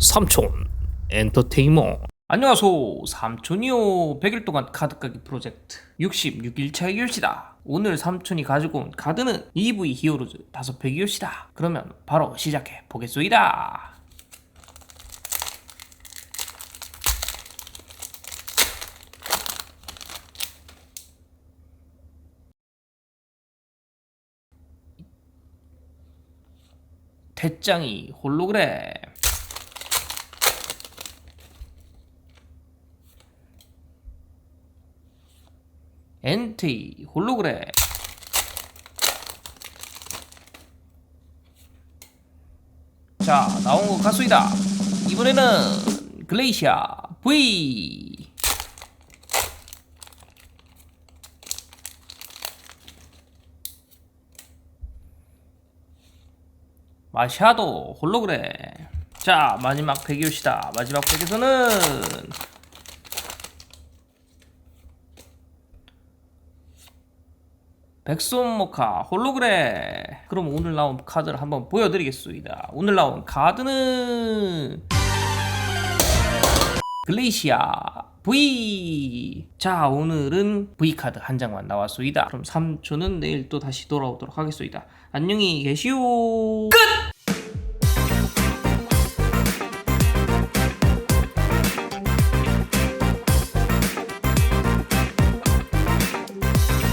삼촌 엔터테인먼트 안녕하세요 삼촌이요. 100일 동안 카드 까기 프로젝트 66일차 해결시다. 오늘 삼촌이 가지고 온 카드는 EV 히어로즈 500이올시다. 그러면 바로 시작해 보겠소이다. 대짱이 홀로그램 엔티 홀로그램. 자 나온 것 같소이다. 이번에는 글레이시아 V. 마샤도 홀로그램. 자 마지막 백이올시다. 마지막 백에서는 백손 모카 홀로그램. 그럼 오늘 나온 카드를 한번 보여드리겠습니다. 오늘 나온 카드는 글레이시아 V. 자 오늘은 V 카드 한 장만 나왔소이다. 그럼 3초는 내일 또 다시 돌아오도록 하겠소이다. 안녕히 계시오. 끝